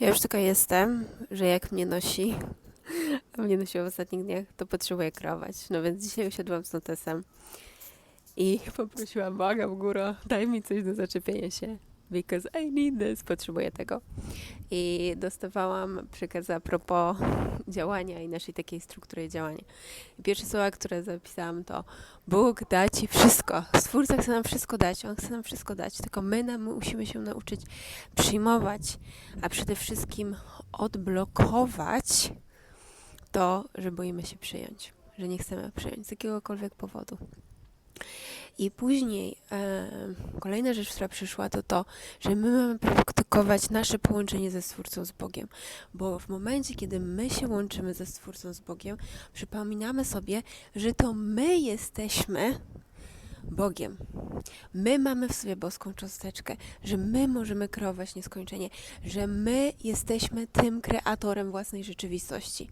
Ja już taka jestem, że jak mnie nosi, a mnie nosiło w ostatnich dniach, to potrzebuję kreować. No więc dzisiaj usiadłam z notesem i poprosiłam, błagam góro, daj mi coś do zaczepienia się. Because I need this, potrzebuję tego. I dostawałam przekaz a propos działania i naszej takiej struktury działania. I pierwsze słowa, które zapisałam to Bóg da Ci wszystko. Stwórca chce nam wszystko dać, On chce nam wszystko dać, tylko my nam musimy się nauczyć przyjmować, a przede wszystkim odblokować to, że boimy się przyjąć, że nie chcemy przyjąć z jakiegokolwiek powodu. I później e, kolejna rzecz, która przyszła, to to, że my mamy praktykować nasze połączenie ze Stwórcą, z Bogiem. Bo w momencie, kiedy my się łączymy ze Stwórcą, z Bogiem, przypominamy sobie, że to my jesteśmy Bogiem. My mamy w sobie boską cząsteczkę, że my możemy kreować nieskończenie, że my jesteśmy tym kreatorem własnej rzeczywistości.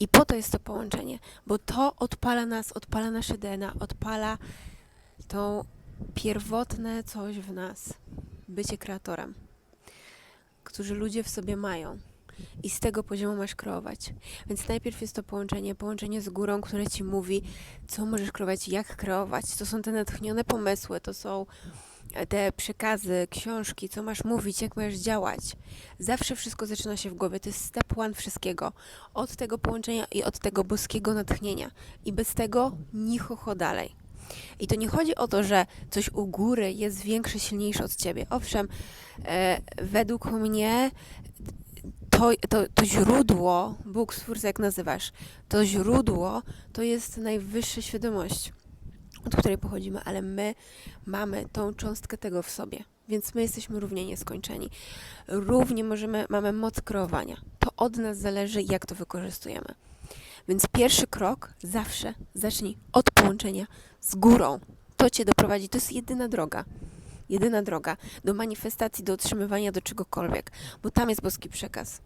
I po to jest to połączenie, bo to odpala nas, odpala nasze DNA, odpala to pierwotne coś w nas, bycie kreatorem, którzy ludzie w sobie mają. I z tego poziomu masz kreować. Więc najpierw jest to połączenie, połączenie z górą, które ci mówi, co możesz kreować, jak kreować. To są te natchnione pomysły, to są e, te przekazy, książki, co masz mówić, jak masz działać. Zawsze wszystko zaczyna się w głowie. To jest step one wszystkiego. Od tego połączenia i od tego boskiego natchnienia. I bez tego ni ho, ho dalej. I to nie chodzi o to, że coś u góry jest większe, silniejsze od ciebie. Owszem, e, według mnie to, to, to źródło, Bóg Stwórca, jak nazywasz, to źródło to jest najwyższa świadomość, od której pochodzimy, ale my mamy tą cząstkę tego w sobie, więc my jesteśmy równie nieskończeni. Równie możemy, mamy moc kreowania. To od nas zależy, jak to wykorzystujemy. Więc pierwszy krok zawsze zacznij od połączenia z górą. To cię doprowadzi, to jest jedyna droga. Jedyna droga do manifestacji, do otrzymywania do czegokolwiek, bo tam jest boski przekaz.